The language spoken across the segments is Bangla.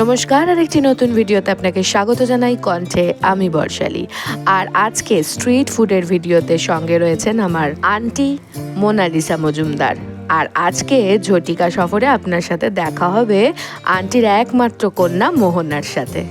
নমস্কার আর একটি নতুন ভিডিওতে আপনাকে স্বাগত জানাই কণ্ঠে আমি বর্ষালী। আর আজকে স্ট্রিট ফুডের ভিডিওতে সঙ্গে রয়েছেন আমার আন্টি মোনালিসা মজুমদার। আর আজকে ঝটিকা সফরে আপনার সাথে দেখা হবে আন্টির একমাত্র কন্যা মোহনার সাথে।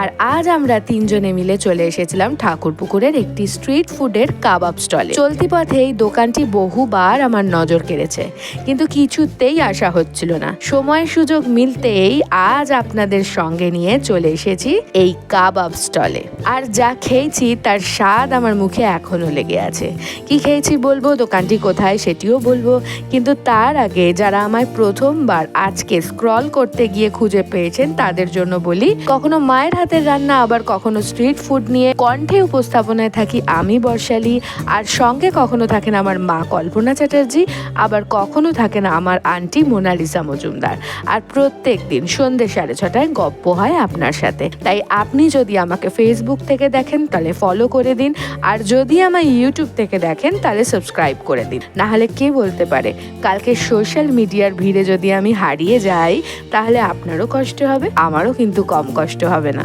আর আজ আমরা তিনজনে মিলে চলে এসেছিলাম ঠাকুরপুকুরের একটি স্ট্রিট ফুডের কাবাব স্টলে। চলতি পথে এই দোকানটি বহুবার আমার নজর কেড়েছে, কিন্তু কিছুতেই আসা হচ্ছিল না। সময় সুযোগ মিলতেই আজ আপনাদের সঙ্গে নিয়ে চলে এসেছি এই কাবাব স্টলে। আর যা খেয়েছি তার স্বাদ আমার মুখে এখনও লেগে আছে। কি খেয়েছি বলব, দোকানটি কোথায় সেটিও বলব, কিন্তু তার আগে যারা আমায় প্রথমবার আজকে স্ক্রল করতে গিয়ে খুঁজে পেয়েছেন তাদের জন্য বলি, কখনো মায়ের হাতের রান্না, আবার কখনো স্ট্রিট ফুড নিয়ে কণ্ঠে উপস্থাপনায় থাকি আমি, বর্ষালী। আর সঙ্গে কখনো থাকেন আমার মা, কল্পনা চ্যাটার্জি। আবার কখনো থাকেন আমার আন্টি, মোনালিসা মজুমদার। আর প্রত্যেক দিন সন্ধ্যে সাড়ে ছটায় গপ্প হয় আপনার সাথে। তাই আপনি যদি আমাকে ফেসবুক থেকে দেখেন, তাহলে ফলো করে দিন। আর যদি আমার ইউটিউব থেকে দেখেন, তাহলে সাবস্ক্রাইব করে দিন। না হলে কে বলতে পারে? কালকে সোশ্যাল মিডিয়ার ভিড়ে যদি আমি হারিয়ে যাই, তাহলে আপনারও কষ্ট হবে, আমারও কিন্তু কম কষ্ট হবে না।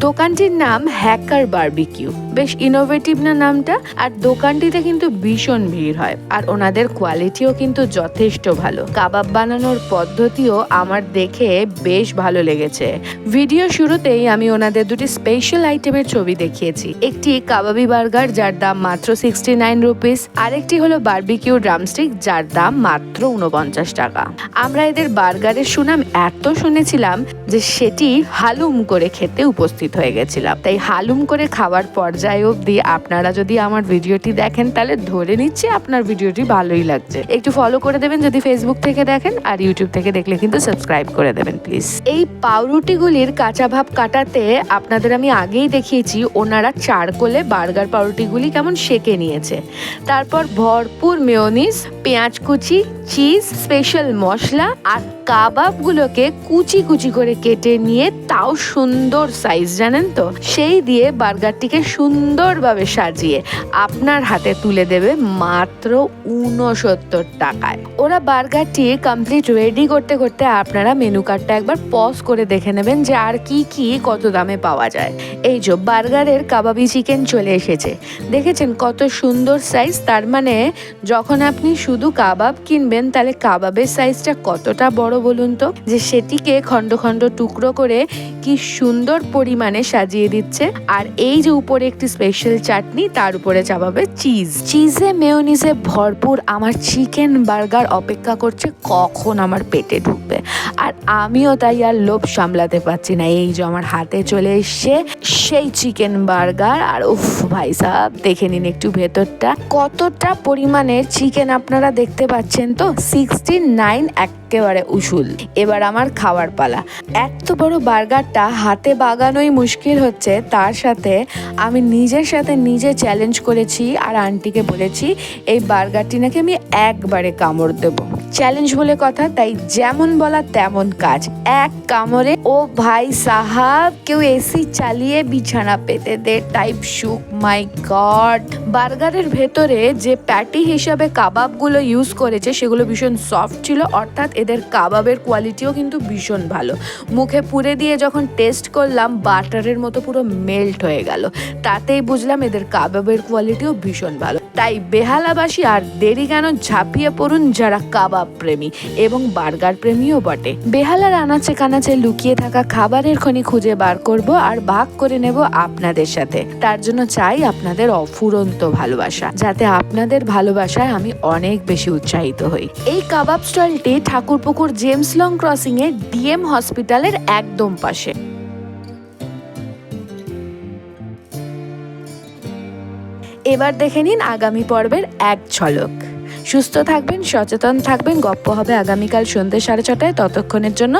দোকানটির নাম হ্যাকার বার্বিকিউ। বেশ ইনোভেটিভ না নামটা? আর দোকানটিতে কিন্তু ভীষণ ভিড় হয়। আর ওনাদের কোয়ালিটিও কিন্তু যথেষ্ট ভালো। কাবাব বানানোর পদ্ধতিও আমার দেখে বেশ ভালো লেগেছে। ভিডিও শুরুতেই আমি ওনাদের দুটি স্পেশাল আইটেমের ছবি দেখিয়েছি। একটি কাবাবি বার্গার, যার দাম মাত্র সিক্সটি নাইন রুপিস আরেকটি হলো বার্বিকিউ ড্রামস্টিক যার দাম মাত্র উনপঞ্চাশ টাকা। আমরা এদের বার্গারের সুনাম এত শুনেছিলাম যে সেটি হালুম করে খেতে উপস্থিত হয়ে গেছিলাম। তাই হালুম করে খাওয়ার পর্যায়ে অবধি আপনারা যদি আমার ভিডিওটি দেখেন, তাহলে ধরে নিচ্ছি আপনার ভিডিওটি ভালোই লাগছে। একটু ফলো করে দেবেন যদি ফেসবুক থেকে দেখেন, আর ইউটিউব থেকে দেখলে কিন্তু সাবস্ক্রাইব করে দেবেন প্লিজ এই পাউরুটিগুলির কাঁচা ভাব কাটাতে আপনাদের আমি আগেই দেখিয়েছি, ওনারা চারকোলে বার্গার পাউরুটিগুলি কেমন সেকে নিয়েছে। তারপর ভরপুর মেয়নিস পেঁয়াজ কুচি, চিজ স্পেশাল মশলা আর কাবাবগুলোকে কুচি কুচি করে কেটে নিয়ে তাও সুন্দর সাইজ জানেন তো? সেই দিয়ে বার্গারটিকে সুন্দরভাবে সাজিয়ে আপনার হাতে তুলে দেবে মাত্র উনসত্তর টাকায়। ওরা বার্গারটি কমপ্লিট রেডি করতে করতে আপনারা মেনু কার্ডটা একবার পজ করে দেখে নেবেন যে আর কি কি কত দামে পাওয়া যায়। এই যে বার্গারের কাবাবি চিকেন চলে এসেছে। দেখেছেন কত সুন্দর সাইজ তার মানে যখন আপনি শুধু কাবাব কিনবেন, তাহলে কাবাবের সাইজটা কতটা বড় বলুন তো? যে সেটিকে খণ্ড খণ্ড টুকরো করে কি সুন্দর পরিমাণে সাজিয়ে দিচ্ছে। আর এই যে উপরে একটি স্পেশাল চাটনি, তার উপরে চাপাবে চিজ চিজে মেয়োনিজে ভরপুর আমার চিকেন বার্গার অপেক্ষা করছে কখন আমার পেটে ঢুকবে। আর আমিও তাই আর লোভ সামলাতে পারছি না। এই যে আমার হাতে চলে এসছে সেই চিকেন বার্গার আর উফ ভাই সাহেব, দেখে নিন একটু ভেতরটা। কতটা পরিমাণে চিকেন আপনারা দেখতে পাচ্ছেন তো? সিক্সটি নাইন একেবারে উসুল। এবার আমার খাওয়ার পালা। এত বড় বার্গারটা হাতে বাগানোই মুশকিল হচ্ছে তার সাথে আমি নিজের সাথে নিজে চ্যালেঞ্জ করেছি আর আন্টিকে বলেছি, এই বার্গারটি নাকি আমি একবারে কামড় দেবো। চ্যালেঞ্জ বলে কথা, তাই যেমন বলা তেমন কাজ। এক কামড়ে, ও ভাই সাহাব, কেউ এসি চালিয়ে বিছানা পেতে দে টাইপ শুক মাই গড বার্গারের ভেতরে যে প্যাটি হিসাবে কাবাবগুলো ইউজ করেছে, সেগুলো ভীষণ সফট ছিল, অর্থাৎ এদের কাবাবের কোয়ালিটিও কিন্তু ভীষণ ভালো। মুখে পুরে দিয়ে যখন টেস্ট করলাম, বাটারের মতো পুরো মেল্ট হয়ে গেল। তাতেই বুঝলাম এদের কাবাবের কোয়ালিটিও ভীষণ ভালো। তাই বেহালাবাসী আর দেরি কেন ঝাঁপিয়ে পড়ুন যারা কাবাব প্রেমী এবং বার্গার প্রেমীও বটে। বেহালার আনাচে কানাচে লুকিয়ে থাকা খাবারের খনি খুঁজে বার করব আর ভাগ করে নেব আপনাদের সাথে। তার জন্য চাই আপনাদের অফুরন্ত ভালোবাসা, যাতে আপনাদের ভালোবাসায় আমি অনেক বেশি উৎসাহিত হই। এই কাবাব স্টলটি ঠাকুরপুকুর জেমস লং ক্রসিং এ ডিএম হসপিটালের একদম পাশে। এবার দেখে নিন আগামী পর্বের এক ঝলক। সুস্থ থাকবেন সচেতন থাকবেন। গপ্প হবে আগামীকাল সন্ধ্যে সাড়ে ছটায়। ততক্ষণের জন্য